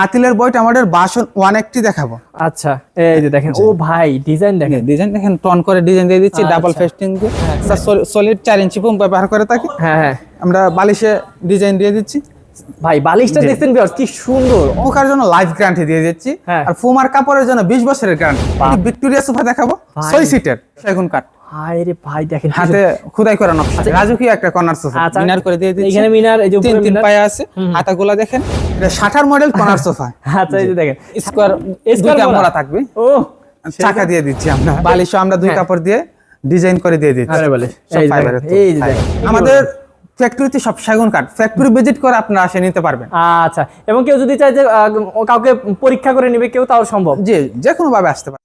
হাতিলের বইটা আমাদের বাসন ওয়ান একটি দেখাবো। আচ্ছা এই যে দেখেন ও ভাই ডিজাইন দেখেন। ডিজাইন দেখেন টন করে ডিজাইন দিয়ে দিচ্ছি আচ্ছা। ডাবল ফেস্টিং দিয়ে। সলিড চার ইঞ্চি ফোম ব্যবহার করে থাকি। হ্যাঁ হ্যাঁ। আমরা বালিশে ডিজাইন দিয়ে দিচ্ছি। ভাই বালিশটা দেখছেন ভিউয়ার্স কি সুন্দর। পোকার জন্য লাইফ গ্যারান্টি দিয়ে দিচ্ছি। হ্যাঁ। আর ফুমার কাপড়ের জন্য বিশ বছরের গ্যারান্টি ভিক্টোরিয়া সোফা দেখাবো ভাই। ছয় সিটের সেগুন কাঠ রে ভাই দেখেন হাতে খুদাই করা নকশা। রাজকীয় একটা কর্নার সোফা? আচ্ছা। মিনার করে দিয়ে এখানে মিনার এই যে তিন তিন পায়া আছে। হাতাগুলা দেখেন। এটা ষাটার মডেল কর্নার সোফা। আচ্ছা এই যে দেখেন। স্কোয়ার দুইটা মোড়া। থাকবে। ও চাকা দিয়ে দিচ্ছি আমরা। বালিশও আমরা দুই হ্যাঁ। কাপড় দিয়ে ডিজাইন করে দিয়ে দিচ্ছি। আরে বলে, এই যে দেখেন, তো, এই যে fiber। দেখেন। আমাদের ফ্যাক্টরিতে সব সেগুন কাঠ। ফ্যাক্টরি ভিজিট করে আপনারা আসে নিতে পারবেন। আচ্ছা এবং কেউ যদি চায় যে কাউকে পরীক্ষা করে নিবে কেউ তাও সম্ভব। জি যে কোনো ভাবে আসতে পারেন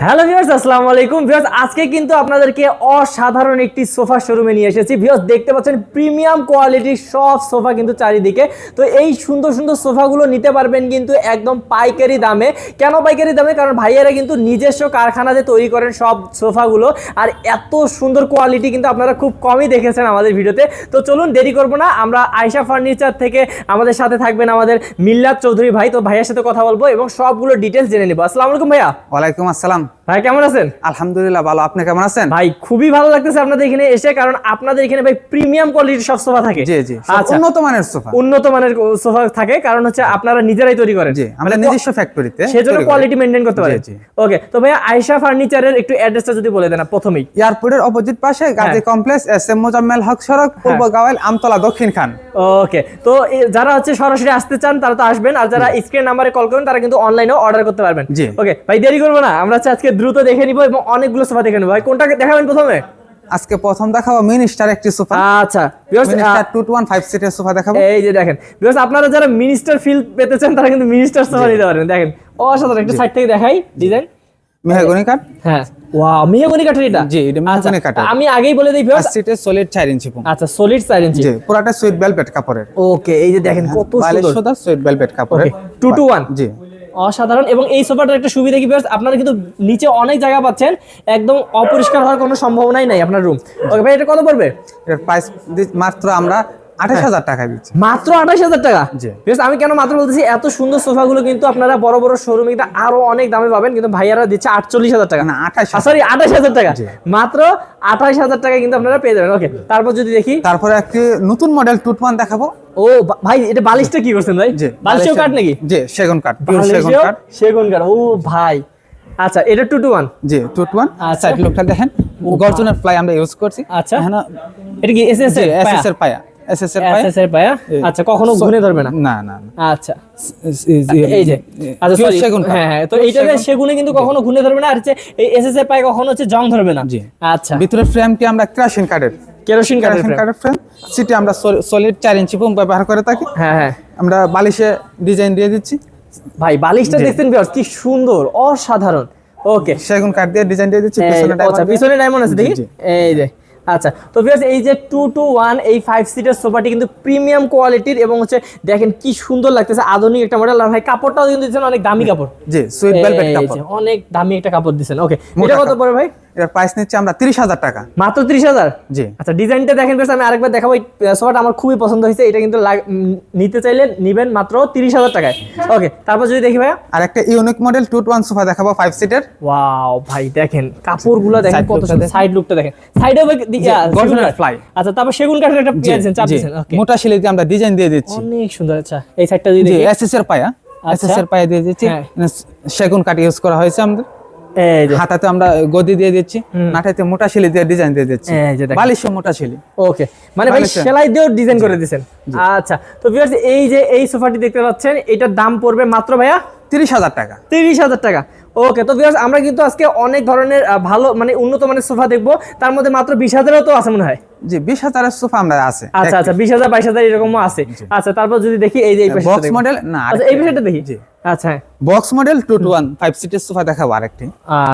হ্যালো ভিউয়ার্স আসসালামু আলাইকুম। ভিউয়ার্স আজকে কিন্তু আপনাদেরকে অসাধারণ একটি সোফা শোরুমে নিয়ে এসেছি। ভিউয়ার্স দেখতে পাচ্ছেন প্রিমিয়াম কোয়ালিটির সব সোফা কিন্তু চারিদিকে। তো এই সুন্দর সুন্দর সোফাগুলো নিতে পারবেন কিন্তু একদম পাইকারি দামে। কেন পাইকারি দামে? কারণ ভাইয়েরা কিন্তু নিজস্ব কারখানাতে তৈরি করেন সব সোফাগুলো। আর এত সুন্দর কোয়ালিটি কিন্তু আপনারা খুব কমই দেখেছেন আমাদের ভিডিওতে। তো চলুন, দেরি করব না। আমরা আয়শা ফার্নিচার থেকে আমাদের সাথে থাকবেন আমাদের মিল্লাত চৌধুরী ভাই। তো ভাইয়ের সাথে কথা বলব এবং সবগুলো ডিটেলস জেনে নিবো। আসসালামু আলাইকুম ভাইয়া। ওয়ালাইকুম আসসালাম। come. ভাই কেমন আছেন? আলহামদুলিল্লাহ ভালো। আপনি কেমন আছেন? ভাই খুবই ভালো লাগতেছে আপনাদের এখানে এসে কারণ আপনাদের এখানে ভাই প্রিমিয়াম কোয়ালিটির সব সোফা থাকে। জি জি আচ্ছা। উন্নত মানের সোফা। উন্নত মানের সোফা থাকে কারণ হচ্ছে আপনারা নিজেরাই তৈরি করেন। জি আমরা মানে নিজস্ব ফ্যাক্টরিতে সেজন্য কোয়ালিটি মেনটেন করতে পারেন। জি। ওকে তো ভাই আয়শা ফার্নিচারের একটু অ্যাড্রেসটা যদি বলে দেন প্রথমেই। এয়ারপোর্টের অপোজিট পাশে গাজী হ্যাঁ। Complex S M Mozammel Haque সড়ক পূর্ব গাওয়াল আমতলা দক্ষিণ খান। ওকে তো যারা হচ্ছে সরাসরি আসতে চান তারা তো আসবেন আর যারা স্ক্রিন নাম্বারে কল করবেন তারা কিন্তু অনলাইনেও অর্ডার করতে পারবেন। জি। ওকে ভাই দেরি করব না। আমরা আজকে দ্রুত দেখে নিব এবং অনেকগুলো সোফা দেখে নিব। ভাই কোনটা দেখাবেন প্রথমে? আজকে প্রথম দেখাবো মিনিস্টার একটি সোফা। আচ্ছা মিনিস্টার টু ওয়ান ফাইভ সিটের সোফা দেখাবো। এই যে দেখেন বিকজ আপনারা যারা মিনিস্টার ফিল পেতে চান তারা কিন্তু মিনিস্টার সোফা নিতে পারেন। দেখেন অসাধারণ একটা সাইড থেকে দেখাই ডিজাইন মেহগনি কাঠ? হ্যাঁ। ওয়াও মেহগনি কাঠের এটা? জি এটা মেহগনি কাঠের। আমি আগেই বলে দিই ভিউয়ার্স সিটের সলিড চার ইঞ্চি পুম। আচ্ছা সলিড চার ইঞ্চি। জি পুরাটা সুইট বেলভেট কাপড়ের। ওকে এই যে দেখেন কত সুন্দর। সুইট বেলভেট কাপড়ের। টু টু ওয়ান জি। অসাধারণ এবং এই সোফাটার একটা সুবিধা কি বেশ আপনারা কিন্তু নিচে অনেক জায়গা পাচ্ছেন, একদম অপরিষ্কার হওয়ার কোনো সম্ভাবনাই নাই আপনার রুম ওকে ভাই, এটা কত পড়বে? এটা প্রাইস মাত্র আমরা আঠাশ হাজার টাকা দিচ্ছি মাত্র আঠাশ হাজার টাকা? আমি কেন মাত্র বলতেছি এত সুন্দর সোফাগুলো কিন্তু আপনারা বড় বড় শোরুমে কিন্তু আরও অনেক দামে পাবেন কিন্তু ভাইয়ারা দিচ্ছে আটচল্লিশ হাজার টাকা। না আঠাশ সরি আঠাশ হাজার টাকা। মাত্র আঠাশ হাজার টাকা কিন্তু আপনারা পেয়ে যাবেন। ওকে তারপর যদি দেখি তারপরে একটি নতুন মডেল টুট দেখাবো। ও ভাই এটা বালিশটা কি করছেন ভাই? কাঠ নাকি? জি সেগুন কাঠ সেগুন কাঠ। সেগুন কাঠ। ও ভাই। আচ্ছা এটা টু টু ওয়ান জি ওয়ান আচ্ছা। দেখেন। গর্জনের ফ্লাই আমরা ইউজ করছি। আচ্ছা। এখানে এটা কি এস এস এর পায়া। এসএস এর পায়া? এস পায়া? আচ্ছা কখনো ঘুরে ধরবে না? না না না। আচ্ছা। এই যে। আচ্ছা sorry, সেগুন হ্যাঁ হ্যাঁ তো এইটাতে সেগুনে কিন্তু কখনো ঘুরে ধরবে না আর হচ্ছে এই এস এস পায়ে কখনো হচ্ছে জং ধরবে না। জি। আচ্ছা। ভিতরের ফ্রেমটি আমরা ক্রাশিং কাঠের কেরোসিন কাঠের ফ্রেম সিটি আমরা সলিড চার ইঞ্চি ব্যবহার করে থাকি। হ্যাঁ হ্যাঁ। আমরা বালিশে ডিজাইন দিয়ে দিচ্ছি। ভাই বালিশটা দেখছেন ভিউয়ার্স কি সুন্দর অসাধারণ। ওকে সেগুন কাঠ দিয়ে ডিজাইন দিয়ে দিচ্ছি পিছনে আচ্ছা ডায়মন্ড আছে দেখি। এই যে। আচ্ছা তো ভিউয়ার্স এই যে টু টু ওয়ান এই ফাইভ সিটের সোফাটি কিন্তু প্রিমিয়াম কোয়ালিটির এবং হচ্ছে দেখেন কি সুন্দর লাগতেছে আধুনিক একটা মডেল আর ভাই কাপড়টাও কিন্তু দিচ্ছেন অনেক দামি কাপড়। জি সুইট ভেলভেট কাপড়। অনেক দামি একটা কাপড় দিচ্ছেন। ওকে এটা কত পড়ে ভাই? এর প্রাইস নিচ্ছে আমরা তিরিশ হাজার টাকা। মাত্র ত্রিশ হাজার? জি। আচ্ছা ডিজাইনটা দেখেন বেশ আমি আরেকবার দেখাবো এই সোফাটা আমার খুবই পছন্দ হয়েছে। এটা কিন্তু নিতে চাইলে নিবেন মাত্র তিরিশ হাজার টাকায়। ওকে তারপর যদি দেখি ভাই আর একটা unique model two one sofa দেখাবো ফাইভ সিটের ওয়াও ভাই দেখেন কাপড়গুলো দেখেন কত দেখেন। সাইড লুকটা দেখেন। সাইডেও গর্জনের fly। আচ্ছা তারপর সেগুন কাঠের একটা পেয়েছেন চাপ দিয়েছেন মোটা শিলি দিয়ে আমরা ডিজাইন দিয়ে দিচ্ছি। অনেক সুন্দর আচ্ছা এই সাইডটা যদি জি এসএস এর পায়া। এসএস এর পায়া দিয়ে দিচ্ছি। সেগুন কাঠ ইউজ করা হয়েছে আমাদের। হাতাতে আমরা গদি দিয়ে দিচ্ছি নাটাতে মোটা শিলি দিয়ে ডিজাইন দিয়ে দিচ্ছি। বালিশও মোটা শিলি। ওকে মানে ভাই সেলাই দিয়েও ডিজাইন করে দিয়েছেন। আচ্ছা তো ভিউয়ার্স এই যে এই সোফাটি দেখতে পাচ্ছেন এটার দাম পড়বে মাত্র ভাইয়া? তিরিশ হাজার টাকা। তিরিশ হাজার টাকা। ওকে তো ভিউয়ার্স আমরা কিন্তু আজকে অনেক ধরনের ভালো মানে উন্নত মানের সোফা দেখব। তার মধ্যে মাত্র বিশ হাজারও তো আছে মনে হয়। জি বিশ হাজারের সোফা আমরা আছে আচ্ছা আচ্ছা বিশ হাজার বাইশ হাজার এরকমও আছে। আচ্ছা তারপর যদি দেখি এই যে এই পাশে বক্স মডেল না আচ্ছা এই বিষয়টা দেখি। আচ্ছা। হ্যাঁ। Box model two two one five সিটের সোফা দেখাবো আরেকটি।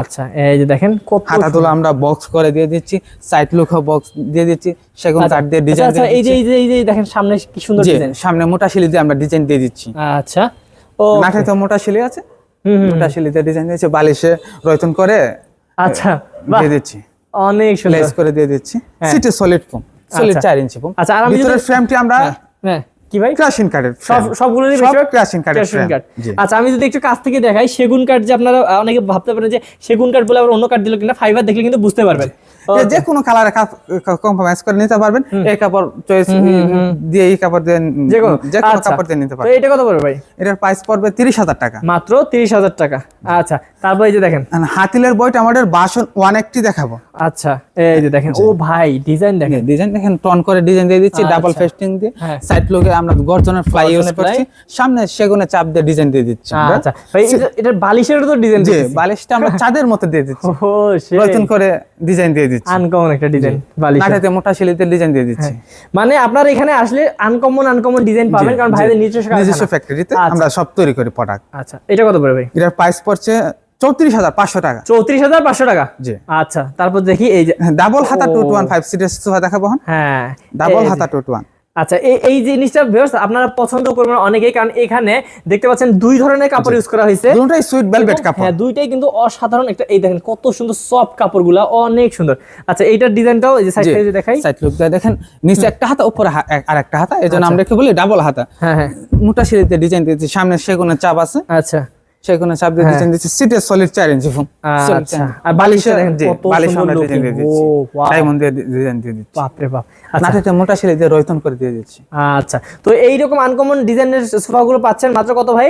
আচ্ছা এই যে দেখেন হাতা তুলো আমরা বক্স করে দিয়ে দিচ্ছি সাইড লুক বক্স দিয়ে দিচ্ছি সেগুন আচ্ছা কাঠ দিয়ে আচ্ছা, ডিজাইন আচ্ছা এই যে এই যে এই যে দেখেন সামনে কি সুন্দর ডিজাইন সামনে মোটা শিলি দিয়ে আমরা ডিজাইন দিয়ে দিচ্ছি। আচ্ছা ও নাঠে তো মোটা শিলি আছে। শিলিতে ডিজাইন দিয়েছি বালিশে রয়তন করে আচ্ছা দিয়ে দিচ্ছি। অনেক সুন্দর। লেস করে দিয়ে দিচ্ছি। City solid foam solid 4 inch foam. আচ্ছা, আর আমি যদি- ভিতরের ফ্রেমটি আমরা হ্যাঁ কি ভাই? ক্রাশিং কাঠের সব সবগুলোরই সব বেশিরভাগ ক্রাশিং কাঠের ক্রাশিং। কাঠ। আচ্ছা আমি যদি একটু কাছ থেকে দেখাই সেগুন কাঠ যে আপনারা অনেকে ভাবতে পারেন যে সেগুন কাঠ বলে আবার অন্য কাঠ দিল কিনা ফাইবার দেখলে কিন্তু বুঝতে পারবেন। যে কোনো কালারে কম্প্রোমাইজ করে নিতে পারবেন। এই কাপড় চয়েস দিয়ে এই কাপড় দিয়ে যে কোনো যে কোনো আচ্ছা। কাপড় দিয়ে নিতে পারবেন এটা কত পড়বে ভাই? এটার প্রাইস পড়বে তিরিশ হাজার টাকা। মাত্র তিরিশ হাজার টাকা। আচ্ছা তারপর এই যে দেখেন। হাতিলের বইটা আমাদের বাসন ওয়ান একটি দেখাবো। আচ্ছা। এই যে দেখেন ও ভাই ডিজাইন দেখেন। ডিজাইন দেখেন টন করে ডিজাইন দিয়ে দিচ্ছি ডাবল। ফেস্টিং দিয়ে। হ্যাঁ। সাইড লোকে আমরা গর্জনের ফ্লাই ইউজ করছি। সামনে সেগুনে চাপ দিয়ে ডিজাইন দিয়ে দিচ্ছি আচ্ছা। ভাই এটা- বালিশের তো ডিজাইন যে বালিশটা আমরা চাঁদের মতো দিয়ে দিচ্ছি। ও নতুন করে ডিজাইন দিয়ে দিচ্ছি। আনকমন একটা ডিজাইন বালিশ নাটাতে মোটা শিলিতে ডিজাইন দিয়ে দিচ্ছি। মানে আপনার এখানে আসলে আনকমন আনকমন ডিজাইন পাবেন কারণ ভাইদের নিজস্ব নিজস্ব। ফ্যাক্টরিতে আচ্ছা। আমরা সব তৈরি করি প্রোডাক্ট আচ্ছা। এটা কত পড়বে ভাই? এটার প্রাইস পড়ছে চৌত্রিশ হাজার পাঁচশো টাকা। চৌত্রিশ হাজার পাঁচশো টাকা? জি। আচ্ছা তারপর দেখি এই যে ডাবল হাতা ও। টু টু ওয়ান ফাইভ সিটের সোফা দেখাবো হ্যাঁ। ডাবল হাতা টু টু ওয়ান। আচ্ছা এই জিনিসটা আপনারা পছন্দ করবেন অনেকেই কারণ এখানে দেখতে পাচ্ছেন দুই ধরনের কাপড় ইউজ করা হয়েছে। দুটোই সুইট ভেলভেট কাপড়। হ্যাঁ দুইটাই কিন্তু অসাধারণ একটা এই দেখেন কত সুন্দর সফট কাপড়গুলা অনেক সুন্দর। আচ্ছা এইটার ডিজাইনটাও এই যে সাইড থেকে দেখাই। সাইড দেখেন নিচে একটা হাতা উপরে হা- এক- আর একটা হাতা। এই জন্য আমরা কি বলি ডাবল হাতা। হ্যাঁ হ্যাঁ। মোটা শিলিতে ডিজাইন দিয়েছি সামনে সেগুনের চাপ আছে। আচ্ছা। সেগুনের চাপ দিয়ে ডিজাইন দিচ্ছি সিটের সলিড চার ইঞ্চি ফোম আচ্ছা। আর বালিশটা কত বালিশ আমরা ডিজাইন দিয়ে দিচ্ছি। ডায়মন্ড দিয়ে ডিজাইন দিয়ে দিচ্ছি। বাপ রে বাপ। আচ্ছা। নাটাতে মোটা শিলি দিয়ে রয়তন করে দিয়ে দিচ্ছি। আচ্ছা। তো এইরকম আনকমন ডিজাইনের সোফাগুলো পাচ্ছেন মাত্র কত ভাই?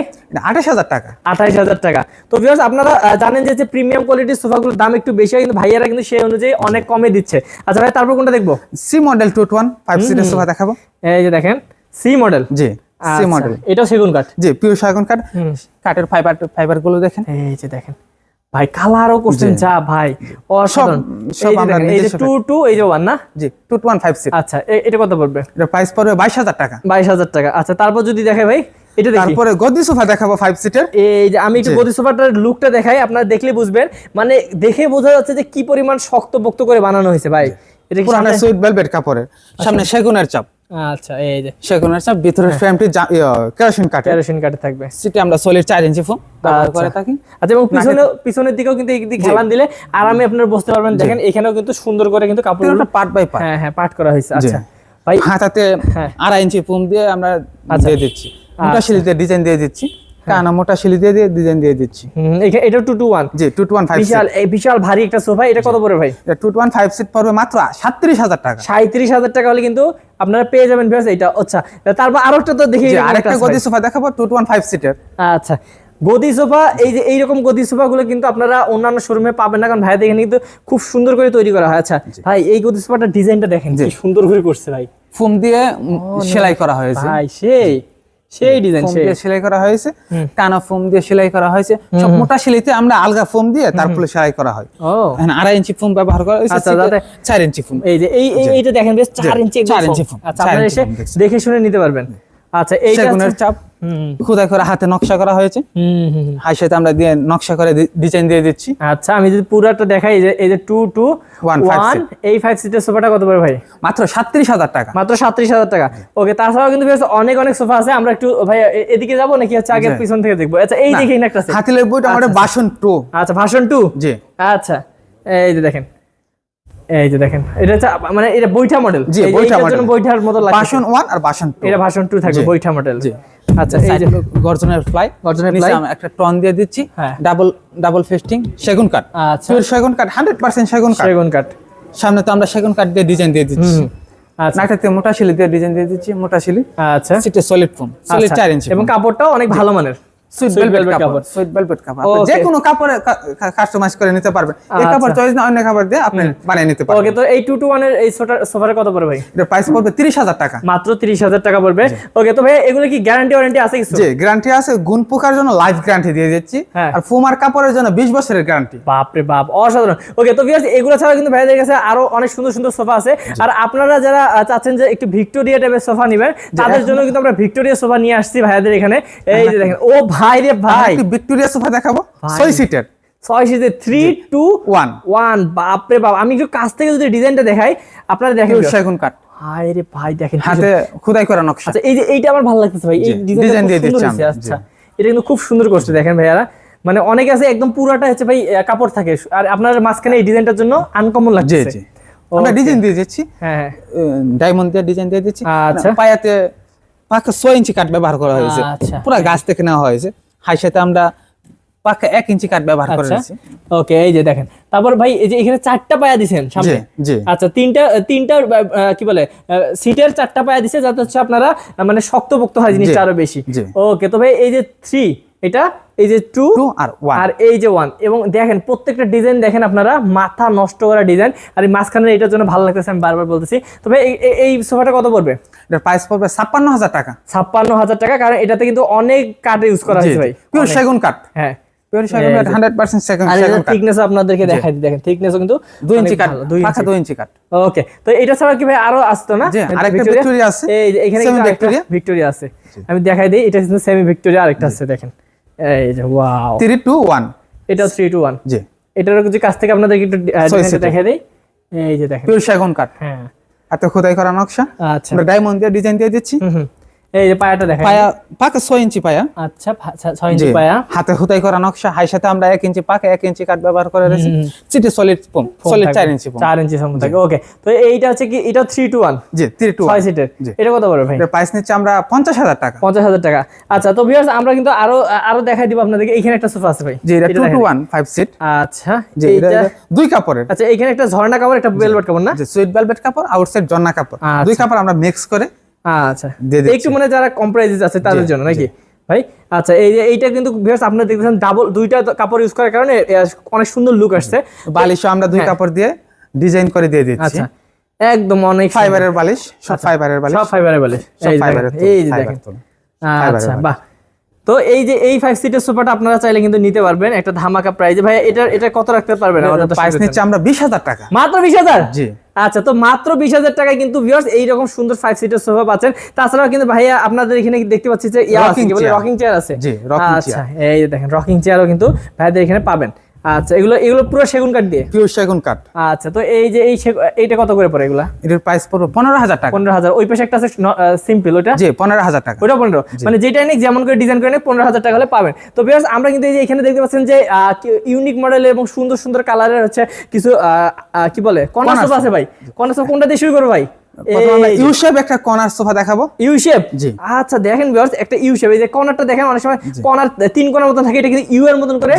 আঠাশ হাজার টাকা। আঠাইশ হাজার টাকা। তো ভিউয়ার্স আপনারা জানেন যে প্রিমিয়াম কোয়ালিটির সোফাগুলোর দাম একটু বেশি হয় কিন্তু ভাইয়ারা কিন্তু সেই অনুযায়ী অনেক কমে দিচ্ছে। আচ্ছা ভাই তারপর কোনটা দেখব? C model two two one five সিটের সোফা দেখাবো। এই যে দেখেন সি মডেল জি। C model. এটাও সেগুন কাঠ। জি পিওর শাগুন কাঠ। কাঠের ফাইবার ফাইবারগুলো দেখেন। এই যে দেখেন। ভাই কালারও করছেন যা ভাই। অসাধারণ। সব আমরা এই যে নিজস্ব টু টু এই যে না? জি আচ্ছা এটা কত পড়বে? এটা প্রাইস পড়বে বাইশ হাজার টাকা। বাইশ হাজার টাকা। আচ্ছা তারপর যদি দেখে ভাই এটা দেখি। তারপরে গদি সোফা দেখাবো ফাইভ সিটের এই যে আমি একটু গদি সোফাটার লুকটা দেখাই আপনারা দেখলে বুঝবেন। মানে দেখে বোঝা যাচ্ছে যে কি পরিমাণ শক্ত পোক্ত করে বানানো হয়েছে ভাই। এটা সামনে- সুইট ভেলভেট কাপড়ের। সামনে সেগুনের চাপ। আচ্ছা এই যে সেগুনের চাপ ভিতরের ফ্রেমটি কেরোসিন কাটে কেরোসিন কাটে থাকবে। সিটে আমরা সলিড চার ইঞ্চি ফোম ব্যবহার আচ্ছা। করে থাকি। আচ্ছা এবং পিছনে পিছনের দিকেও কিন্তু এই দিকে খেলান দিলে আরামে আপনারা বসতে পারবেন। দেখেন এখানেও কিন্তু সুন্দর করে কিন্তু কাপড়গুলো পার্ট বাই পার্ট হ্যাঁ হ্যাঁ পার্ট করা হয়েছে। আচ্ছা। ভাই হাতাতে হ্যাঁ। আড়াই ইঞ্চি ফোম দিয়ে আমরা আচ্ছা। দিয়ে দিচ্ছি। মোটা সিলিতে ডিজাইন দিয়ে দিচ্ছি। কানা মোটা শিলি দিয়ে দিয়ে ডিজাইন দিয়ে দিচ্ছি। এটা টু টু ওয়ান জি টু টু ওয়ান ফাইভ বিশাল বিশাল ভারী একটা সোফা এটা কত পড়ে ভাই? Two two one five seat পড়বে মাত্র সাতত্রিশ হাজার টাকা। সাঁত্রিশ হাজার টাকা হলে কিন্তু আপনারা পেয়ে যাবেন বিকজ এটা আচ্ছা তারপর আরও একটা তো দেখি আরেকটা গদি সোফা দেখাবো টু টু ওয়ান ফাইভ সিটের আচ্ছা গদি সোফা এই যে এইরকম গদি সোফা গুলো কিন্তু আপনারা অন্যান্য শোরুমে পাবেন না কারণ ভাই দেখেন কিন্তু খুব সুন্দর করে তৈরি করা হয়। আচ্ছা ভাই এই গদি সোফাটার ডিজাইনটা দেখেন কি সুন্দর করে করছে ভাই। ফোম দিয়ে সেলাই করা হয়েছে। ভাই সেই। সেই ডিজাইন ফোম দিয়ে সেলাই করা হয়েছে কানা ফোম দিয়ে সেলাই করা হয়েছে। সব মোটা শিলিতে আমরা আলগা ফোম দিয়ে তারপরে সেলাই করা হয়। আড়াই ইঞ্চি ফোম ব্যবহার করা হয়েছে আচ্ছা, চার ইঞ্চি ফোম এই যে এই এই- এইটা দেখেন বেশ চার ইঞ্চি চার ইঞ্চি foam, আচ্ছা আপনারা এসে দেখে শুনে নিতে পারবেন। আচ্ছা এইটা চাপ খুদাই করে হাতে নকশা করা হয়েছে। সাথে আমরা দিয়ে নকশা করে ডিজাইন দিয়ে দিচ্ছি। আচ্ছা আমি যদি পুরাটা দেখাই যে এই যে টু টু ওয়ান এই ফাইভ সিটের সোফাটা কত পড়ে ভাই? মাত্র সাতত্রিশ হাজার টাকা। মাত্র সাত্রিশ হাজার টাকা। ওকে তাছাড়াও কিন্তু অনেক অনেক সোফা আছে। আমরা একটু ভাই এদিকে যাব নাকি হচ্ছে আগে জি। পিছন থেকে দেখব? আচ্ছা এই দেখি একটা হাতিলের বইটা আমাদের বাসন টু আচ্ছা ভাষণ টু জি। আচ্ছা এই যে দেখেন। এই যে দেখেন এটা মানে এটা বৈঠা মডেল জি, বৈঠা model। বৈঠার মতো লাগে বাসন ওয়ান আর বাসন টু এটা ভাষণ টু থাকবে বৈঠা মডেল জি। আচ্ছা এই যে গর্জনের ফ্লাই গর্জনের fly? আমরা একটা টন দিয়ে দিচ্ছি। ডাবল ডাবল ফেস্টিং সেগুন কাঠ। আচ্ছা। পিওর সেগুন কাঠ হান্ড্রেড পার্সেন্ট সেগুন কাঠ। সেগুন কাঠ। সামনে তো আমরা সেগুন কাঠ দিয়ে ডিজাইন দিয়ে দিচ্ছি। আচ্ছা। নাটাতে মোটা শিলি দিয়ে ডিজাইন দিয়ে দিচ্ছি মোটা শিলি। আচ্ছা। সিটে সলিড ফোম সলিড আচ্ছা। চার ইঞ্চি এবং কাপড়টাও অনেক ভালো মানের। সুইট ভেলভেট কাপড় কাপড়। সুইট ভেলভেট কাপড় যে কোনো কাপড়ে কাস্টমাইজ করে নিতে পারবেন এই। কাপড় চয়েস না অন্য কাপড় দিয়ে আপনি বানিয়ে নিতে ওকে তো এই টু টু ওয়ানের এই সোফার কত পড়বে ভাই? এটার প্রাইস পড়বে তিরিশ হাজার টাকা। মাত্র তিরিশ হাজার টাকা পড়বে। ওকে তো ভাই এগুলো কি গ্যারান্টি ওয়ারেন্টি আছে কিছু? জি গ্যারান্টি আছে। গুণ পোকার জন্য লাইফ গ্যারান্টি দিয়ে দিচ্ছি। হ্যাঁ। আর ফুমার কাপড়ের জন্য বিশ বছরের গ্যারান্টি বাপ রে বাপ অসাধারণ। ওকে তো ভিউয়ার্স এগুলো ছাড়া কিন্তু ভাইদের কাছে আরও অনেক সুন্দর সুন্দর সোফা আছে। আর আপনারা যারা চাচ্ছেন যে একটু ভিক্টোরিয়া টাইপের সোফা নেবেন তাদের জন্য কিন্তু আমরা ভিক্টোরিয়া সোফা নিয়ে আসছি ভাইদের এখানে। এই যে দেখেন ও ভাই রে ভাই। ভিক্টোরিয়া সোফা দেখাবো। ছয় সিটের ছয় সিটে থ্রি টু ওয়ান ওয়ান বাপ রে বাপ আমি একটু কাছ থেকে যদি ডিজাইনটা দেখাই আপনারা দেখেন পিওর সেগুন কাঠ ভাই রে ভাই দেখেন হাতে খোদাই করা নকশা। আচ্ছা এই যে এইটা আমার ভালো লাগতেছে ভাই এই জি, খুব দিয়ে দিচ্ছি আচ্ছা। এটা কিন্তু খুব সুন্দর করছে দেখেন ভাইয়ারা। মানে অনেকে আছে একদম পুরাটা হচ্ছে ভাই কাপড় থাকে। আর আপনার মাঝখানে এই ডিজাইনটার জন্য আনকমন লাগছে জি। আমরা ডিজাইন দিয়ে দিচ্ছি। হ্যাঁ হ্যাঁ। ডায়মন্ড দিয়ে ডিজাইন দিয়ে দিচ্ছি। আচ্ছা। পায়াতে পাকা ছয় ইঞ্চি কাঠ ব্যবহার করা হয়েছে। আচ্ছা। পুরো গাছ থেকে নেওয়া হয়েছে। হাই সাথে আমরা পাকা এক ইঞ্চি কাঠ ব্যবহার করা আচ্ছা। ওকে এই যে দেখেন। তারপর ভাই এই যে এখানে চারটা পায়া দিছেন সামনে। আচ্ছা তিনটা তিনটা কি বলে সিটের চারটা পায়া দিছে যাতে হচ্ছে আপনারা মানে মানে শক্তপোক্ত হয় জিনিসটা আরও বেশি। ওকে তো ভাই এই যে থ্রি এটা এই যে টু আর ওয়ান আর এই যে ওয়ান এবং দেখেন প্রত্যেকটা ডিজাইন দেখেন আপনারা মাথা নষ্ট করা ডিজাইন আর এই মাঝখানে এটার জন্য ভালো লাগতেছে আমি বারবার বলতেছি। তবে এই- সোফাটা কত পড়বে? এটার প্রাইস পড়বে ছাপ্পান্ন হাজার টাকা। ছাপ্পান্ন হাজার টাকা কারণ এটাতে কিন্তু অনেক কাঠ ইউজ করা হয়েছে ভাই। পিওর সেগুন কাঠ হ্যাঁ। আপনাদেরকে দেখাই দিই দেখেন থিকনেসও কিন্তু দুই ইঞ্চি কাঠ দুই ইঞ্চি কাঠ ওকে তো এটা ছাড়া কি ভাই আরও আসতো না? ভিক্টোরিয়া? আছে। এখানে ভিক্টোরিয়া। আছে। আমি দেখাই দিই এটা সেমি ভিক্টোরিয়া আরেকটা আছে দেখেন। এই যে ওয়াও থ্রি টু ওয়ান এটা 3 টু 1 জি। এটার যে কাছ থেকে আপনাদেরকে একটু। দেখাই দিই। এই যে দেখেন। পিওর সেগুন কাঠ হ্যাঁ। এত খোদাই করা নকশা। আচ্ছা। আমরা ডায়মন্ড দিয়ে ডিজাইন দিয়ে দিচ্ছি। এই যে পায়াটা দেখাই। পায়া পাকা ছয় ইঞ্চি পায়া। আচ্ছা ইঞ্চি পায়া। হাতে হুতাই করা নকশা হাই সাথে আমরা ইঞ্চি পাকা ইঞ্চি ব্যবহার করে রয়েছি। সিটি সলিড ফোম সলিড থাকবে। ইঞ্চি পম চার ইঞ্চি সম্ভব থাকে ওকে তো এইটা হচ্ছে কি এটা টু জি টু সিটের এটা কত বড় ভাই? এর প্রাইস নিচ্ছে আমরা পঞ্চাশ হাজার টাকা। আচ্ছা তো ভিউয়ার্স আমরা কিন্তু আরও আরও দেখাই দিব আপনাদেরকে। এখানে একটা সোফা আছে ভাই। জি এটা টু টু দিই। ওয়ান ফাইভ সিট আচ্ছা জি এটা দুই কাপড়ের। আচ্ছা এখানে একটা ঝর্ণা কাপড় একটা বেলভেট কাপড় না? সুইট ভেলভেট কাপড় আউটসাইড জন্না কাপড়। আচ্ছা। দুই কাপড় আমরা মিক্স করে আচ্ছা। একটু মানে যারা কম্প্রাইজেস আছে তাদের জন্য নাকি? ভাই আচ্ছা এই যে এইটা কিন্তু ভিউয়ার্স আপনারা দেখতেছেন ডাবল দুইটা কাপড় ইউজ করার কারণে অনেক সুন্দর লুক আসছে। বালিশও আমরা দুই হ্যাঁ। কাপড় দিয়ে ডিজাইন করে দিয়ে দিচ্ছি। আচ্ছা একদম অনেক ফাইবারের বালিশ সব ফাইবারের বালিশ। সব ফাইবারের বালিশ। সব ফাইবারের এই যে দেখেন। আচ্ছা বাহ। তো এই যে এই ফাইভ সিটের সোফাটা আপনারা চাইলে কিন্তু নিতে পারবেন একটা ধামাকা প্রাইজে ভাই এটা এটা কত রাখতে পারবেন? আমাদের প্রাইস নিচ্ছে আমরা বিশ হাজার টাকা। মাত্র বিশ হাজার? জি। আচ্ছা তো মাত্র বিশ হাজার টাকায় কিন্তু ভিউয়ার্স এইরকম সুন্দর ফাইভ সিটের সোফা পাচ্ছেন। তাছাড়াও কিন্তু ভাইয়া আপনাদের এখানে দেখতে পাচ্ছি যে ইয়া। রকিং চেয়ার আছে। আচ্ছা এই দেখেন রকিং চেয়ারও কিন্তু ভাইয়াদের এখানে পাবেন। আচ্ছা এগুলো এগুলো পুরো সেগুন কাঠ দিয়ে? পিওর সেগুন কাঠ। আচ্ছা তো এই যে এই এইটা কত করে পড়ে এগুলা? এটার প্রাইস পড়বে পনেরো হাজার টাকা। পনেরো হাজার ওই পাশে একটা আছে সিম্পল ওটা জি পনেরো হাজার টাকা। ওটা পনেরো। মানে যেটা নিক যেমন করে ডিজাইন করে নিক পনেরো হাজার টাকা হলে পাবেন। তো বিকজ আমরা কিন্তু এই যে এখানে দেখতে পাচ্ছেন যে ইউনিক মডেল এবং সুন্দর সুন্দর কালারের হচ্ছে কিছু কি বলে? কর্নার আছে ভাই। কর্নার কোনটা দিয়ে শুরু করব ভাই? প্রথমে ইউ শেপ একটা কর্নার সোফা দেখাবো। ইউ শেপ জি। আচ্ছা দেখেন ভিউয়ার্স একটা ইউ শেপ এই যে কর্নারটা দেখেন অনেক সময় কর্নার তিন কোণার মতন থাকে এটা কিন্তু ইউ এর মতন করে।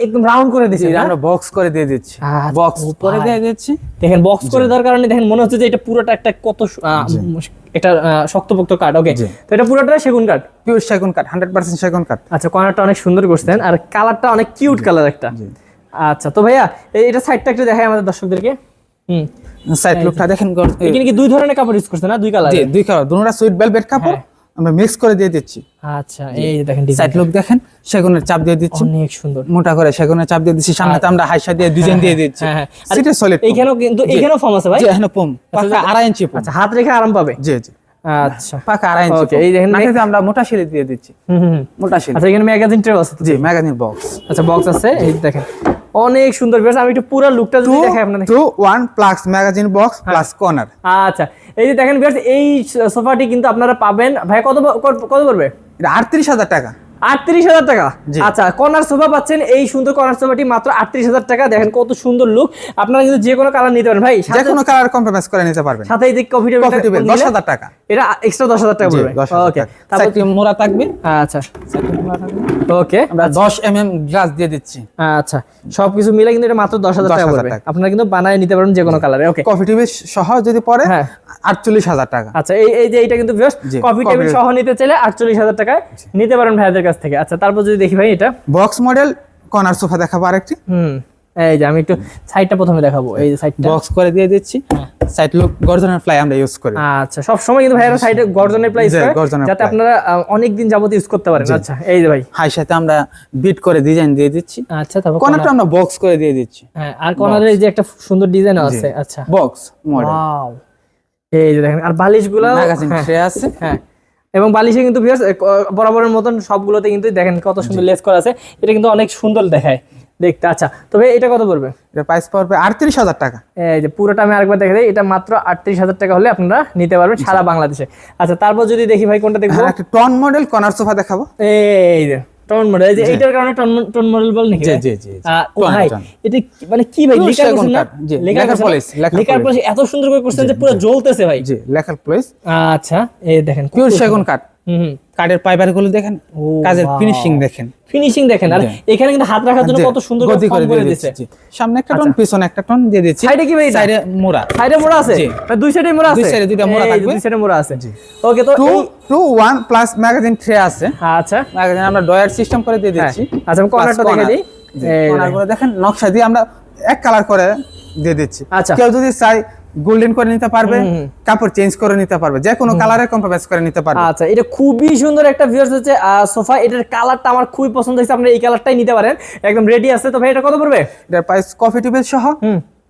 একদম রাউন্ড করে এটা আমরা বক্স করে দিয়ে দিচ্ছি আচ্ছা, বক্স করে দিয়ে দিচ্ছি দেখেন বক্স করে দেওয়ার কারণে দেখেন মনে হচ্ছে যে এটা পুরোটা একটা কত আহ, শক্তপোক্ত কাঠ ওকে তো এটা পুরোটা সেগুন কাঠ পিওর সেগুন কাঠ হান্ড্রেড পার্সেন্ট সেগুন কাঠ আচ্ছা কর্নারটা অনেক সুন্দর করছেন আর কালারটা অনেক কিউট কালার একটা আচ্ছা তো ভাইয়া এটা সাইডটা একটু দেখাই আমাদের দর্শকদেরকে হুম সাইড লুকটা দেখেন এখানে কি দুই ধরনের কাপড় ইউজ করছে না দুই কালার দুই কালার দুটোটা সুইট ভেলভেট কাপড় আমরা মিক্স করে দিয়ে দিচ্ছি। আচ্ছা এই দেখেন সাইড লুক দেখেন সেগুনের চাপ দিয়ে দিচ্ছি। অনেক সুন্দর। মোটা করে সেগুনের চাপ দিয়ে দিচ্ছি সামনে আমরা হাইসা দিয়ে ডিজাইন দিয়ে দিচ্ছি। হ্যাঁ, হ্যাঁ। আর সিটে সলিড এইখানেও কিন্তু এখানেও ফর্ম আছে ভাই? জি এখানে পম পাকা আড়াই ইঞ্চি পম আচ্ছা হাত রেখে আরাম পাবে? জি জি। আচ্ছা। পাকা আড়াই ইঞ্চি Okay, এই দেখেন নাকিতে আমরা মোটা সিঁড়ি দিয়ে দিচ্ছি। হুম হুম। মোটা সিঁড়ি। আচ্ছা এখানে ম্যাগাজিন ট্রে আছে জি ম্যাগাজিন বক্স আচ্ছা বক্স আছে এই দেখেন। অনেক সুন্দর বেশ আমি একটু পুরো লুকটা যদি দেখাই আপনাদের two one plus magazine box plus corner আচ্ছা এই যে দেখেন বেশ এই সোফাটি কিন্তু আপনারা পাবেন। ভাই কত কত পড়বে? এটা আটত্রিশ হাজার টাকা। আটত্রিশ হাজার টাকা। আচ্ছা কর্নার সোফা পাচ্ছেন এই সুন্দর কর্নার সোফাটি মাত্র আটত্রিশ হাজার টাকা। দেখেন কত সুন্দর লুক আপনারা কিন্তু যে কোনো কালার নিতে পারেন। ভাই যে কোনো কালার কম্প্রোমাইজ করে নিতে পারবেন। সাথে কফি টেবিল দশ হাজার টাকা। এটা এক্সট্রা দশ হাজার টাকা পড়বে। ওকে তারপর মোড়া থাকবে? আচ্ছা। ওকে আমরা দশ এম এম গ্লাস দিয়ে দিচ্ছি। আচ্ছা সবকিছু মিলে কিন্তু এটা মাত্র দশ হাজার টাকা পড়বে। আপনারা কিন্তু বানায় নিতে পারবেন যে কোনো কালারে ওকে কফি টেবিল সহ যদি পরে হ্যাঁ। আটচল্লিশ হাজার টাকা। আচ্ছা এই এই যে এইটা কিন্তু কফি টেবিল সহ নিতে চাইলে আটচল্লিশ হাজার টাকায় নিতে পারেন ভাইয়াদের কাছ থেকে। আচ্ছা তারপর যদি দেখি ভাই এটা। বক্স মডেল কর্নার সোফা দেখাবো আরেকটি। হুম এই যে আমি একটু সাইডটা প্রথমে দেখাবো এই যে সাইডটা বক্স করে দিয়ে দিচ্ছি। সাইড লুক গর্জনের ফ্লাই আমরা ইউজ করি। আচ্ছা সব সময় কিন্তু ভাইয়ারা সাইডে গর্জনের প্রাইস জি, গর্জনের যাতে আপনারা অনেক দিন যাবত ইউজ করতে পারেন। আচ্ছা এই যে ভাই। হাই সাথে আমরা বিট করে ডিজাইন দিয়ে দিচ্ছি। আচ্ছা তারপর কর্নারটা আমরা বক্স করে দিয়ে দিচ্ছি। হ্যাঁ আর কর্নারের এই যে একটা সুন্দর ডিজাইন আছে আচ্ছা। বক্স মডেল ওয়াও এই যে দেখেন আর বালিশগুলো ম্যাগাজিন ট্রে আছে। হ্যাঁ। এবং বালিশে কিন্তু ভিউয়ার্স বরাবরের মতন সবগুলোতে কিন্তু দেখেন কত সুন্দর লেস করা আছে। এটা কিন্তু অনেক সুন্দর দেখায় দেখতে। আচ্ছা তবে এটা কত পড়বে? এটা প্রাইস পড়বে আটত্রিশ হাজার টাকা। এই যে পুরোটা আমি আরেকবার দেখে দিই এটা মাত্র আটত্রিশ হাজার টাকা হলে আপনারা নিতে পারবেন সারা বাংলাদেশে। আচ্ছা তারপর যদি দেখি ভাই কোনটা দেখব? একটা টন মডেল কর্নার সোফা দেখাবো। এই যে। টন মডেল এই যে এইটার কারণে টন টন মডেল বল নাকি জি? জি, জি, ভাই এটা মানে কি ভাই লেখা করছেন না? লেখার করছেন লেখার polish এত সুন্দর করে করছেন যে পুরো জ্বলতেছে ভাই। জি লেখার প্লেস আচ্ছা এই দেখেন পিওর সেগুন কাঠ? হুম। কাঠের ফাইবারগুলো দেখেন? কাজের ফিনিশিং দেখেন। ফিনিশিং দেখেন। আর এখানে কিন্তু হাত রাখার জন্য কত সুন্দর গদি করে দিয়ে দিয়েছে। সামনে একটা টন পিছনে একটা টন দিয়ে দিচ্ছি। সাইডে কি ভাই সাইডে মোড়া। সাইডে মোড়া আছে? জি। না, দুই সাইডে মোড়া আছে? দুই এ দুইটা মোড়া থাকবে। দুই সাইডে মোড়া আছে। ওকে তো টু এই two one plus magazine tray আছে। আচ্ছা। ম্যাগাজিন আমরা ডয়ার সিস্টেম করে দিয়ে হ্যাঁ। দিচ্ছি আচ্ছা, আমি corner টা দেখে দিই। এই কর্নারগুলো দেখেন নকশা দিয়ে আমরা এক কালার করে দিয়ে দিচ্ছি। আচ্ছা। কেউ যদি চাই গোল্ডেন করে নিতে পারবে। কাপড় চেঞ্জ করে নিতে পারবে যে কোনো কালারে কম্প্রোমাইজ করে নিতে পারবে। আচ্ছা এটা খুবই সুন্দর একটা ভিউয়ার্স হচ্ছে সোফা এটার কালারটা আমার খুবই পছন্দ হয়েছে আপনি এই কালারটাই নিতে পারেন। একদম রেডি আছে তো ভাই এটা কত পড়বে? এটার প্রাইস কফি টেবিল সহ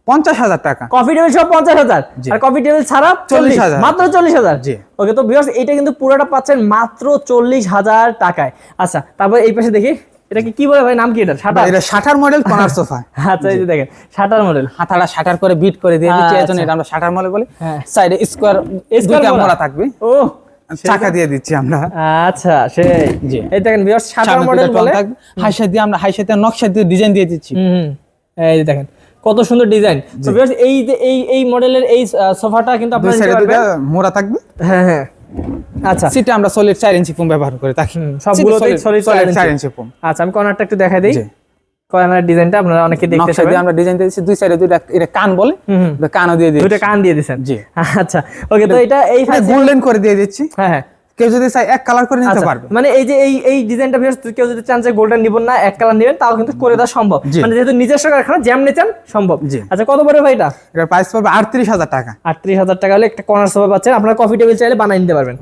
পঞ্চাশ হাজার টাকা। কফি টেবিল সব পঞ্চাশ হাজার? আর কফি টেবিল ছাড়া চল্লিশ। 40,000 মাত্র চল্লিশ হাজার? জি। ওকে তো ভিউয়ার্স এটা কিন্তু পুরোটা পাচ্ছেন মাত্র চল্লিশ হাজার টাকায়। আচ্ছা তারপর এই পাশে দেখি। এটা কি বলে ভাই? নাম কি এটা শাটার এটা শাটার মডেল কর্নার সোফা। আচ্ছা এই যে দেখেন শাটার মডেল হাতাটা শাটার করে বিট করে দিয়ে দিচ্ছি। এজন্য এটা আমরা শাটার মডেল বলি। সাইডে স্কোয়ার দুইটা মোড়া। থাকবে। ও চাকা দিয়ে দিচ্ছি আমরা। আচ্ছা সেই। জি। এই দেখেন ভিউয়ার্স শাটার মডেল বলে। হাইসা দিয়ে আমরা হাইসাতে নকশা দিয়ে ডিজাইন দিয়ে দিচ্ছি। হুম। এই দেখেন কত সুন্দর ডিজাইন তো ভিউয়ার্স এই যে এই এই মডেলের এই সোফাটা কিন্তু আপনারা নিতে পারবেন। মোড়া থাকবে। হ্যাঁ হ্যাঁ। আচ্ছা। সিটে আমরা সলিড চার ইঞ্চি ফোম ব্যবহার করে থাকি সবগুলোতেই সলিড 4 ইঞ্চি। ফোম আচ্ছা আমি কর্নারটা একটু দেখাই দেই। কর্নার ডিজাইনটা আপনারা অনেকে দেখতে পাবেন। আমরা ডিজাইন দিয়েছি দুই সাইডে দুইটা এটা কান বলে কানও দিয়ে দিয়েছি। দুইটা কান দিয়ে দিয়েছেন। জি। আচ্ছা ওকে তো এটা এই গোল্ডেন করে দিয়ে দিচ্ছি। হ্যাঁ হ্যাঁ। কেউ যদি চাই এক কালার করে নিতে আচ্ছা, পারবে। মানে এই যে এই এই ডিজাইনটা ভিউয়ার্স কেউ যদি চান যে গোল্ডেন নিবেন না এক কালার নেবেন তাও কিন্তু করে দেওয়া সম্ভব। মানে যেহেতু নিজস্ব কারখানা যেমনি চান সম্ভব। আচ্ছা কত পড়বে ভাই এটা? এটার প্রাইস পড়বে আটত্রিশ হাজার টাকা। আটত্রিশ হাজার টাকা হলে একটা কর্নার সোফা পাচ্ছেন। আপনারা কফি টেবিল চাইলে বানিয়ে নিতে পারবেন।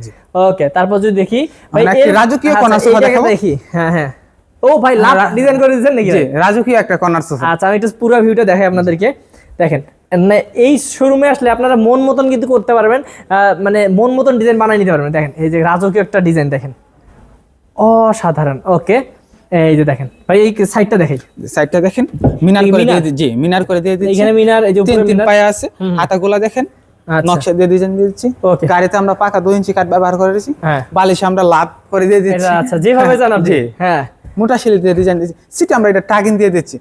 ওকে তারপর যদি দেখি ভাই রাজকীয় আচ্ছা, sofa জায়গাটা দেখাবো? দেখি। হ্যাঁ হ্যাঁ। ও ভাই লাভ ডিজাইন করে দিয়েছেন নাকি রাজকীয় একটা কর্নার সোফা আচ্ছা আমি একটু পুরো ভিউটা দেখাই আপনাদেরকে। দেখেন মানে এই শোরুমে আসলে আপনারা মন মতন কিন্তু করতে পারবেন মানে মন মতন ডিজাইন বানিয়ে নিতে পারবেন। দেখেন এই যে রাজকীয় একটা ডিজাইন দেখেন। অসাধারণ। ওকে এই যে দেখেন ভাই এই সাইডটা দেখাই। সাইডটা দেখেন মিনার করে? দিয়ে জি মিনার করে দিয়ে দিচ্ছি। এইখানে মিনার এই যে উপরে তিন মিনার। পায়ে আছে। হাতাগুলা দেখেন আচ্ছা। নকশা দিয়ে ডিজাইন দিচ্ছি. গাড়িতে আমরা পাকা দুই ইঞ্চি কাঠ ব্যবহার করেছি। হ্যাঁ। বালিশ আমরা লাভ করে দিয়ে দিচ্ছি। আচ্ছা যেভাবে জান আপনি। জি। হ্যাঁ। মোটা শিলি দিয়ে ডিজাইন দিচ্ছি। সিট আমরা এটা টাগিন দিয়ে দিচ্ছি।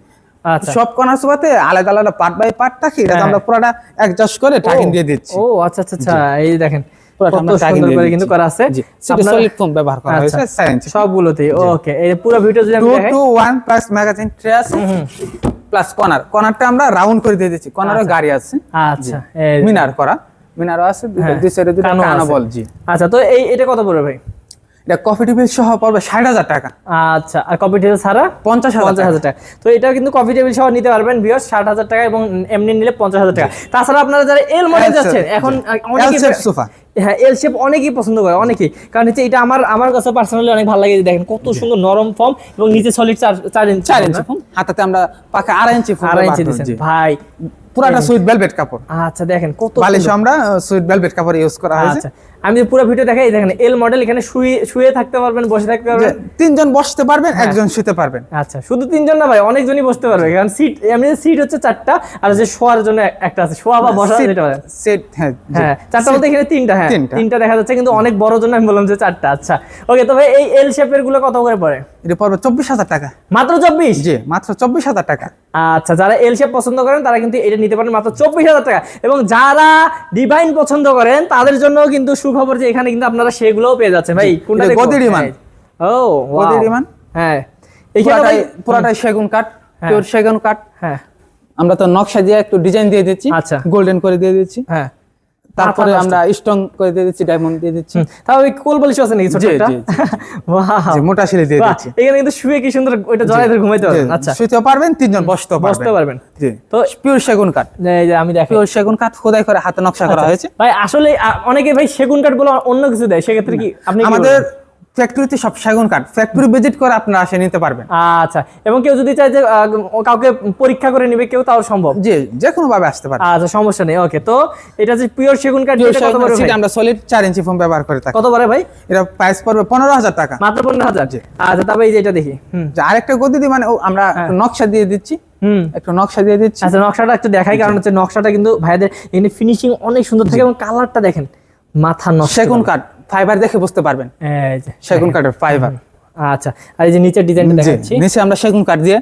সব কর্নার সোফাতে আলাদা আলাদা পার্ট বাই পার্ট থাকি এটা। আমরা পুরোটা অ্যাডজাস্ট করে টাগিন দিয়ে দিচ্ছি। ও আচ্ছা আচ্ছা আচ্ছা এই দেখেন পুরোটা আমরা টাগিন করে কিন্তু করা আছে। ব্যবহার করা আচ্ছা, হয়েছে সবগুলোতেই ওকে এই পুরো ভিডিও যদি আমি টু প্লাস ম্যাগাজিন ট্রে আছে প্লাস কর্নার কর্নারটা আমরা রাউন্ড করে দিয়ে দিচ্ছি কর্নারও গাড়ি আছে। আচ্ছা মিনার করা মিনারও আছে হ্যাঁ, দুই সাইডে দুটো কানা। বল জি। আচ্ছা তো এই এটা কত পড়বে ভাই? এটা কফি টেবিল সহ পড়বে ষাট হাজার টাকা। আচ্ছা আর কফি টেবিল ছাড়া? পঞ্চাশ পঞ্চাশ হাজার টাকা। তো এটা কিন্তু কফি টেবিল সহ নিতে পারবেন বিয়স ষাট হাজার টাকা এবং এমনি নিলে পঞ্চাশ হাজার টাকা। তাছাড়া আপনারা যারা এল মডেল যাচ্ছেন এখন অনেকেই হ্যাঁ এল শেপ অনেকেই পছন্দ করে অনেকেই। কারণ হচ্ছে এটা আমার আমার কাছে পার্সোনালি অনেক ভালো লাগে দেখেন কত সুন্দর নরম ফর্ম এবং নিচে সলিড চার চার ইঞ্চি চার ইঞ্চি ফোম হাতাতে আমরা পাকা আড়াই ইঞ্চি আড়াই ইঞ্চি ভাই পুরাটা সুইট ভেলভেট কাপড়। আচ্ছা দেখেন কত বালিশ আমরা সুইট ভেলভেট কাপড় ইউজ করা হয়েছে। আচ্ছা আমি যদি পুরো ভিডিও দেখাই দেখেন এল মডেল এখানে শুয়ে শুয়ে থাকতে পারবেন বসে থাকতে পারবেন। তিনজন বসতে পারবেন হ্যাঁ। একজন শুতে পারবেন। আচ্ছা শুধু তিনজন না ভাই অনেকজনই বসতে পারবে কারণ সিট এমনি সিট হচ্ছে চারটা আর যে শোয়ার জন্য একটা আছে শোয়া বা বসা যেটা বলেন সেট হ্যাঁ হ্যাঁ চারটা বলতে এখানে তিনটা হ্যাঁ তিনটা। দেখা যাচ্ছে কিন্তু অনেক বড় জন্য আমি বললাম যে চারটা আচ্ছা। ওকে তো ভাই এই এল শেপেরগুলো কত করে পড়ে? এটা পড়বে চব্বিশ হাজার টাকা। মাত্র চব্বিশ? জি মাত্র চব্বিশ হাজার টাকা। আচ্ছা যারা এল শেপ পছন্দ করেন তারা কিন্তু এটা নিতে পারেন মাত্র চব্বিশ হাজার টাকা। এবং যারা ডিভাইন পছন্দ করেন তাদের জন্য কিন্তু সুখবর যে এখানে কিন্তু আপনারা সেগুলোও পেয়ে যাচ্ছেন ভাই কোনটা? গদি ডিমান্ড। হ্যাঁ। ও গদি wow। হ্যাঁ এখানে ভাই পুরাটাই সেগুন কাঠ হ্যাঁ। পিওর সেগুন কাঠ হ্যাঁ আমরা তো নকশা দিয়ে একটু ডিজাইন দিয়ে দিচ্ছি আচ্ছা। গোল্ডেন করে দিয়ে দিচ্ছি হ্যাঁ তারপরে আমরা স্ট্রং করে দিয়ে দিচ্ছি ডায়মন্ড দিয়ে দিচ্ছি। ওই কোল বলিশ আছে নাকি ছোট একটা! যে মোটা সিলি দিয়ে দিচ্ছি। এখানে কিন্তু শুয়ে কি সুন্দর ওইটা জড়াই ধরে ঘুমাইতে পারবেন আচ্ছা। শুতেও পারবেন তিনজন বসতে পারবেন। বসতে তো তো পিওর সেগুন কাঠ। এই যে আমি দেখি। পিওর সেগুন কাঠ খোদাই করে হাতে নকশা করা হয়েছে। ভাই আসলে অনেকে ভাই সেগুন কাঠ বলে অন্য কিছু দেয় সেক্ষেত্রে কি আপনি আমাদের? ফ্যাক্টরিতে সব সেগুন কাঠ। ফ্যাক্টরি ভিজিট করে আপনারা এসে নিতে পারবেন। আচ্ছা এবং কেউ যদি চায় যে কাউকে পরীক্ষা করে নিবে কেউ তাও সম্ভব? জি যে কোনো ভাবে আসতে পারে। আচ্ছা সমস্যা নেই ওকে। তো এটা যে পিওর সেগুন কাঠ এটা কত পড়বে আমরা সলিড চার ইঞ্চি ফোম ব্যবহার করে থাকি। কত পড়ে ভাই? এটা প্রাইস পড়বে পনেরো হাজার টাকা। মাত্র পনেরো হাজার? আচ্ছা তারপরে এই যে এটা দেখি। হুম। যে আরেকটা গদি দিয়ে মানে আমরা হ্যাঁ। নকশা দিয়ে দিচ্ছি। হুম। একটু নকশা দিয়ে দিচ্ছি। আচ্ছা নকশাটা একটু দেখাই কারণ হচ্ছে নকশাটা কিন্তু ভাইদের এখানে ফিনিশিং অনেক সুন্দর থাকে এবং কালারটা দেখেন মাথা নষ্ট। সেগুন কাঠ। ফাইবার দেখে বুঝতে পারবেন। সেগুন কাঠের ফাইবার আচ্ছা আর এই যে নিচের ডিজাইনটা জি, দেখাচ্ছি। নিচে আমরা সেগুন কাঠ দিয়ে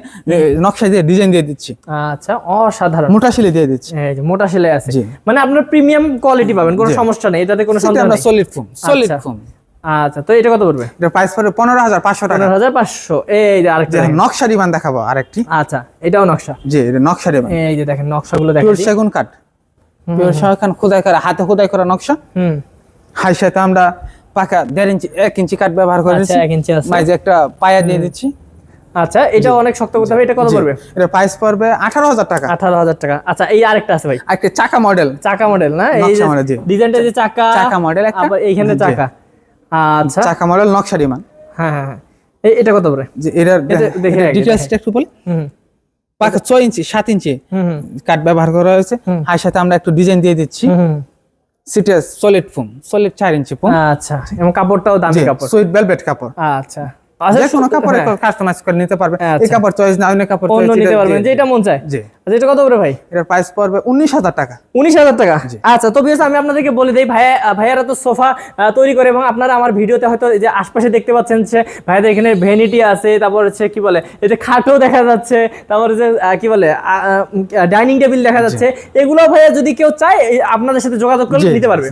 নকশা দিয়ে ডিজাইন দিয়ে দিচ্ছি। আচ্ছা অসাধারণ। মোটা শিলে দিয়ে দিচ্ছি। এই যে মোটা আছে। মানে আপনার প্রিমিয়াম কোয়ালিটি পাবেন কোনো সমস্যা নেই এটাতে কোনো সেটা নেই। সলিড ফোম সলিড আচ্ছা। ফোম আচ্ছা তো এটা কত পড়বে? প্রাইস পড়বে টাকা। এই যে আরেকটা নকশা দেখাবো আরেকটি। আচ্ছা এটাও নকশা। জি এটা নকশা এই যে দেখেন নকশাগুলো পিওর দেখেন সেগুন কাঠ। পিওর সেগুন খোদাই করা হাতে খোদাই করা নকশা। হুম। হাই সাথে আমরা পাকা দেড় ইঞ্চি এক ইঞ্চি কাঠ ব্যবহার করে আচ্ছা, এক ইঞ্চি মাঝে একটা পায়া দিয়ে দিচ্ছি। আচ্ছা এটা অনেক শক্ত করতে হবে এটা কত পড়বে? এটা প্রাইস পড়বে আঠারো হাজার টাকা। আঠারো হাজার টাকা। আচ্ছা এই আরেকটা আছে ভাই। আর একটা চাকা মডেল চাকা মডেল না? এই। ডিজাইনটা যে চাকা চাকা model একটা। আবার এইখানে চাকা। আচ্ছা। চাকা মডেল নকশা ডিমান্ড। হ্যাঁ হ্যাঁ হ্যাঁ। এই- এটা কত পড়বে যে এটার এটা দেখে আগে, ডিটেলসটা একটু বলি হুম পাকা ছয় ইঞ্চি সাত ইঞ্চি হুম হুম। কাঠ ব্যবহার করা হয়েছে। হাই সাথে আমরা একটু ডিজাইন দিয়ে দিচ্ছি। হুম, seats solid foam solid 4 inch foam আচ্ছা এবং কাপড়টাও দামি কাপড়। সুইট ভেলভেট কাপড়। আচ্ছা। আচ্ছা কোন কাপড়ে কাস্টমাইজ করে নিতে পারবে। এই আচ্ছা। কাপড় চয়েস না অন্য কাপড় চয়েস নিতে পারবেন যেটা মন চায়। জি। আচ্ছা এটা কত করে ভাই? এটার প্রাইস পড়বে উনিশ হাজার টাকা। উনিশ হাজার টাকা? আচ্ছা তো বিকজ আমি আপনাদেরকে বলে দিই ভাইয়া ভাইয়ারা তো সোফা তৈরি করে এবং আপনারা আমার ভিডিওতে হয়তো যে আশপাশে দেখতে পাচ্ছেন যে ভাইয়াদের এখানে ভ্যানিটি আছে তারপর হচ্ছে কি বলে এই যে খাটও দেখা যাচ্ছে তারপর যে কি বলে ডাইনিং টেবিল দেখা যাচ্ছে এগুলো ভাইয়া যদি কেউ চায় আপনাদের সাথে যোগাযোগ করলে জি, নিতে পারবে।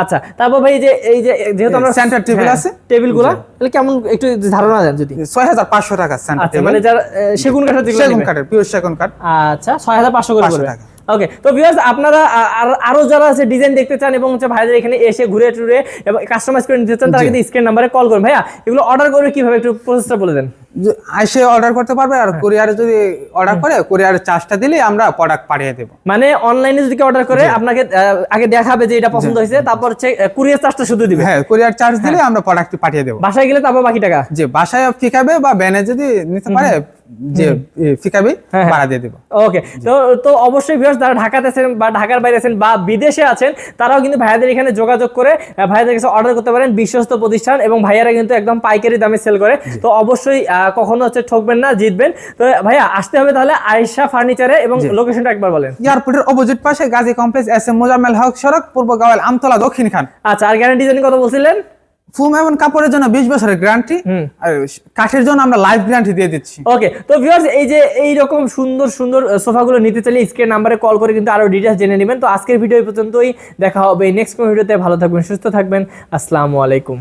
আচ্ছা তারপর ভাই এই যে এই যে যেহেতু আমরা center table আছে? টেবিলগুলো তাহলে কেমন একটু ধারণা দেন যদি। ছয় হাজার পাঁচশো টাকা সেন্টার আচ্ছা মানে যারা সেগুন কাঠের সেগুন। কাঠের পিওর সেগুন কাঠ। আচ্ছা ছয় হাজার পাঁচশো করে পড়বে। ওকে তো ভিউয়ার্স আপনারা আরও যারা আছে ডিজাইন দেখতে চান এবং হচ্ছে ভাইদের এখানে এসে ঘুরে টুরে এবং কাস্টমাইজ করে নিতে চান তারা কিন্তু স্ক্রিন নাম্বারে কল করুন। ভাইয়া এগুলো অর্ডার করবে কীভাবে? একটু প্রসেসটা বলে দেন। এসে অর্ডার করতে পারবে আর কুরিয়ারে যদি অর্ডার করে কুরিয়ারের চার্জটা দিলে আমরা প্রোডাক্ট পাঠিয়ে দেবো। মানে অনলাইনে যদি অর্ডার করে আপনাকে আগে দেখাবে যে এটা পছন্দ হয়েছে তারপর হচ্ছে কুরিয়ার চার্জটা শুধু দিবে। হ্যাঁ কুরিয়ার চার্জ দিলে আমরা প্রোডাক্টটি পাঠিয়ে দেবো। বাসায় গেলে তারপর বাকি টাকা? যে বাসায় ফিকাবে বা ব্যানে যদি নিতে পারে যে ফিকাবে হ্যাঁ, হ্যাঁ। ভাড়া দিয়ে দেবো। ওকে তো তো অবশ্যই ভিউয়ার্স যারা ঢাকাতে আছেন বা ঢাকার বাইরে আছেন বা বিদেশে আছেন তারাও কিন্তু ভাইয়াদের এখানে যোগাযোগ করে ভাইয়াদের কাছে অর্ডার করতে পারেন বিশ্বস্ত প্রতিষ্ঠান এবং ভাইয়ারা কিন্তু একদম পাইকারি দামে সেল করে। তো অবশ্যই কখনো হচ্ছে ঠকবেন না জিতবেন। তো ভাইয়া আসতে হবে তাহলে আয়েশা ফার্নিচারে এবং লোকেশনটা একবার বলেন। এয়ারপোর্টের অপোজিট পাশে Gazi complex S M Mozammel Haque সড়ক পূর্ব গাওয়াল আমতলা দক্ষিণ খান। আচ্ছা আর গ্যারান্টি জানি কথা বলছিলেন? ফুম এবং কাপড়ের জন্য বিশ বছরের গ্যারান্টি কাঠের জন্য আমরা লাইফ গ্যারান্টি দিয়ে দিচ্ছি। ওকে তো ভিউয়ার্স এই যে এই রকম সুন্দর সুন্দর সোফাগুলো নিতে চাইলে স্ক্রিন নাম্বারে কল করে কিন্তু আরও ডিটেলস জেনে নেবেন। তো আজকের ভিডিও পর্যন্তই। দেখা হবে নেক্সট কোন ভিডিওতে ভালো থাকবেন সুস্থ থাকবেন। আসসালামু আলাইকুম।